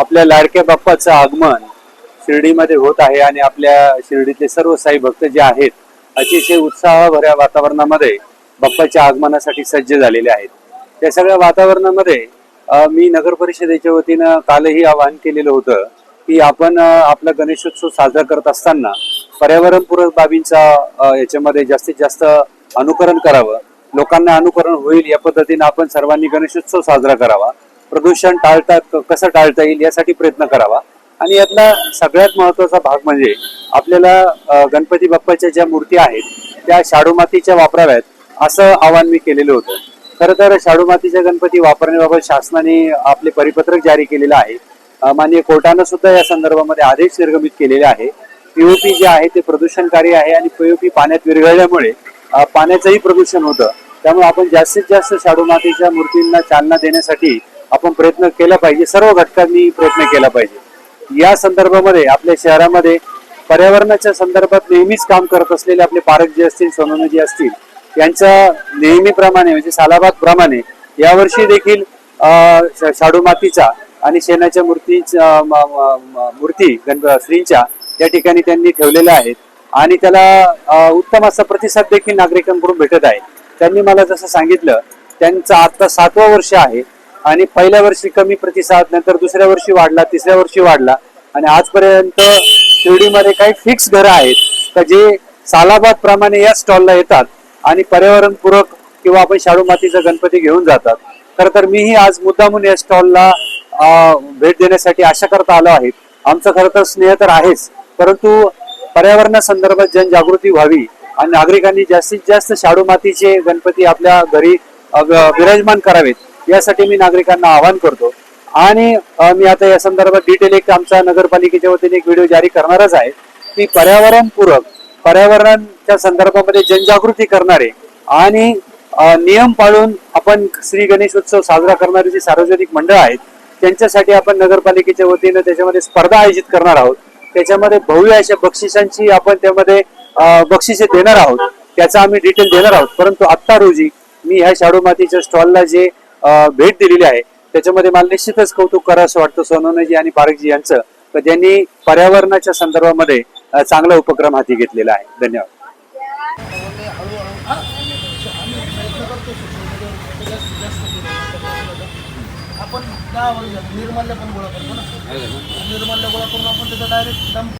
आपल्या लाडक्या बाप्पाचं आगमन शिर्डीमध्ये होत आहे आणि आपल्या शिर्डीतले सर्व साई भक्त जे आहेत अतिशय उत्साहभऱ्या वातावरणामध्ये बाप्पाच्या आगमनासाठी सज्ज झालेले आहेत. त्या सगळ्या वातावरणामध्ये मी नगर परिषदेच्या वतीनं कालही आवाहन केलेलं होतं की आपण आपला गणेशोत्सव साजरा करत असताना पर्यावरणपूरक बाबींचा याच्यामध्ये जास्तीत जास्त अनुकरण करावं. लोकांना अनुकरण होईल या पद्धतीनं आपण सर्वांनी गणेशोत्सव साजरा करावा. प्रदूषण टाळता कसं टाळता येईल यासाठी प्रयत्न करावा. आणि यातला सगळ्यात महत्त्वाचा भाग म्हणजे आपल्याला गणपती बाप्पाच्या ज्या मूर्ती आहेत त्या शाडू मातीच्या वापराव्यात असं आवाहन मी केलेलं होतं. खरं तर शाडू मातीच्या गणपती वापरण्याबाबत शासनाने आपले परिपत्रक जारी केलेलं आहे. माननीय कोर्टानं सुद्धा या संदर्भामध्ये आदेश निर्गमित केलेले आहे. पीओपी जे आहे ते प्रदूषणकारी आहे आणि पीओपी पाण्यात विरघळल्यामुळे पाण्याचंही प्रदूषण होतं. त्यामुळे आपण जास्तीत जास्त शाडू मातीच्या मूर्तींना चालना देण्यासाठी आपण प्रयत्न केला पाहिजे सर्व घटकांनी प्रयत्न केला पाहिजे. या संदर्भामध्ये आपल्या शहरामध्ये पर्यावरणाच्या संदर्भात नेहमीच काम करत असलेले आपले पारक जे असतील सोनोनजी असतील यांच्या नेहमीप्रमाणे म्हणजे सालाबाद प्रमाणे यावर्षी देखील शाडू मातीचा आणि शेणाच्या मूर्तीच्या म- मूर्ती गणप श्रींच्या या ठिकाणी त्यांनी ठेवलेल्या आहेत. आणि त्याला उत्तम असा प्रतिसाद देखील नागरिकांकडून भेटत आहे. त्यांनी मला जसं सांगितलं त्यांचं आता सातवं वर्ष आहे. आणि पहिल्या वर्षी कमी प्रतिसाद नंतर दुसऱ्या वर्षी वाढला तिसऱ्या वर्षी वाढला. आणि आजपर्यंत शिर्डीमध्ये काही फिक्स घरं आहेत का जे सालाबाद प्रमाणे या स्टॉलला येतात आणि पर्यावरणपूरक किंवा आपण शाडू मातीचा गणपती घेऊन जातात. खर तर मीही आज मुद्दामून या स्टॉलला भेट देण्यासाठी आशा करता आलो आहे. आमचं खरं तर स्नेह तर आहेच परंतु पर्यावरणासंदर्भात जनजागृती व्हावी आणि नागरिकांनी जास्तीत जास्त शाडू मातीचे गणपती आपल्या घरी ग- विराजमान करावेत. यासाठी मी नागरिकांना आवाहन करतो. आणि मी आता या संदर्भात डिटेल एक आमच्या नगरपालिकेच्या वतीने एक व्हिडिओ जारी करणारच आहे की पर्यावरणपूरक पर्यावरणाच्या संदर्भामध्ये जनजागृती करणारे आणि नियम पाळून आपण श्री गणेशोत्सव साजरा करणारे जे सार्वजनिक मंडळ आहेत त्यांच्यासाठी आपण नगरपालिकेच्या वतीनं त्याच्यामध्ये स्पर्धा आयोजित करणार आहोत. त्याच्यामध्ये भव्य अशा बक्षिसांची आपण त्यामध्ये बक्षिसे देणार आहोत. त्याचा आम्ही डिटेल देणार आहोत. परंतु आत्ता रोजी मी ह्या शाडू मातीच्या स्टॉलला जे भेट दिलेली आहे. त्याच्यामध्ये मला निश्चितच कौतुक करा असं वाटतं सोनवणेजी आणि पारखजी यांचं. तर त्यांनी पर्यावरणाच्या संदर्भामध्ये चांगला उपक्रम हाती घेतलेला आहे. धन्यवाद. आपण दहा वर्ष निर्माल्य पण गोळा करतो ना. निर्माल्य गोळा करून आपण त्याचा डायरेक्ट